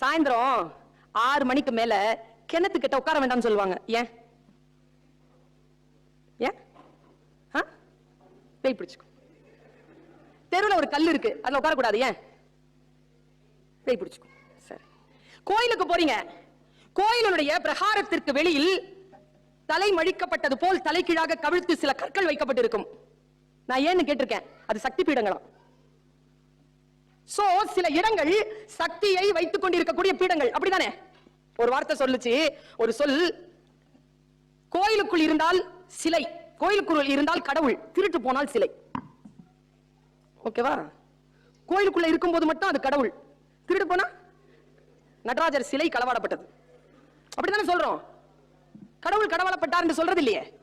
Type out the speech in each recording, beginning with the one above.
சாயந்தரம் ஆறு மணிக்கு மேல கிணத்து கிட்ட உட்கார வேண்டாம்னு சொல்லுவாங்க. ஏன்? ஏன்? ஆ? பேய் பிடிச்சுக்கோ தெருவில் ஒரு கல் இருக்கு. அதுல உட்கார கூடாது ஏன்? பேய் பிடிச்சுக்கோ சரி. கோயிலுக்கு போறீங்க. கோயிலுடைய பிரகாரத்திற்கு வெளியில் தலை மழிக்கப்பட்டது போல் தலைகீழாக கவிழ்த்து சில கற்கள் வைக்கப்பட்டிருக்கும். நான் ஏன்னு கேட்டிருக்கேன்? அது சக்தி பீடங்களாம் சோ சில இடங்கள் சக்தியை வைத்துக் கொண்டிருக்கக்கூடிய பீடங்கள். அப்படிதானே? ஒரு வார்த்தை சொல்லுச்சு. ஒரு சொல் கோயிலுக்குள் இருந்தால் சிலை. கோயிலுக்குள் இருந்தால் கடவுள். திருட்டு போனால் சிலை. ஓகேவா? கோயிலுக்குள்ள இருக்கும்போது மட்டும் அது கடவுள். திருடு போனா? நடராஜர் சிலை களவாடப்பட்டது. அப்படித்தானே சொல்றோம். கடவுள் கடவுளப்பட்டார் என்று சொல்றது இல்லையே.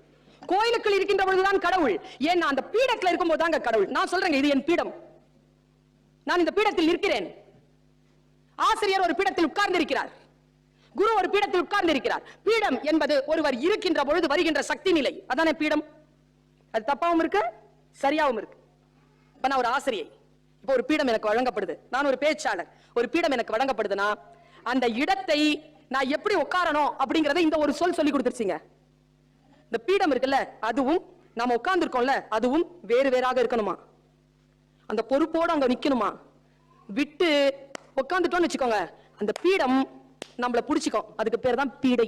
கோயிலுக்குள் இருக்கின்ற பொழுதுதான் கடவுள். ஏன்னா அந்த பீடத்துல இருக்கும்போது தாங்க கடவுள். நான் சொல்றேங்க இது என் பீடம். நான் இந்த பீடத்தில் இருக்கிறேன் ஆசிரியர் ஒரு பீடத்தில் உட்கார்ந்து இருக்கிறார் குரு ஒரு பீடத்தில் உட்கார்ந்து இருக்கிறார் பீடம் என்பது ஒருவர் இருக்கின்ற பொழுது வருகின்ற சக்தி நிலை. அதானே பீடம்? அது தப்பாவும் இருக்கு சரியாவும் இருக்கு. இப்ப நான் ஒரு ஆசிரியை. இப்ப ஒரு பீடம் எனக்கு வழங்கப்படுது. நான் ஒரு பேச்சாளர். ஒரு பீடம் எனக்கு வழங்கப்படுதுன்னா அந்த இடத்தை நான் எப்படி உட்காரணும் அப்படிங்கறத இந்த ஒரு சொல் சொல்லி கொடுத்துருச்சிங்க. இந்த பீடம் இருக்குல்ல அதுவும் நாம உட்கார்ந்துருக்கோம்ல அதுவும் வேறு வேறாக இருக்கணுமா? அந்த பொறுப்போடு அங்கே நிற்கணுமா விட்டு உட்காந்துட்டோம்னு வச்சுக்கோங்க. அந்த பீடம் நம்மளை பிடிச்சிக்கும். அதுக்கு பேர் தான் பீடை.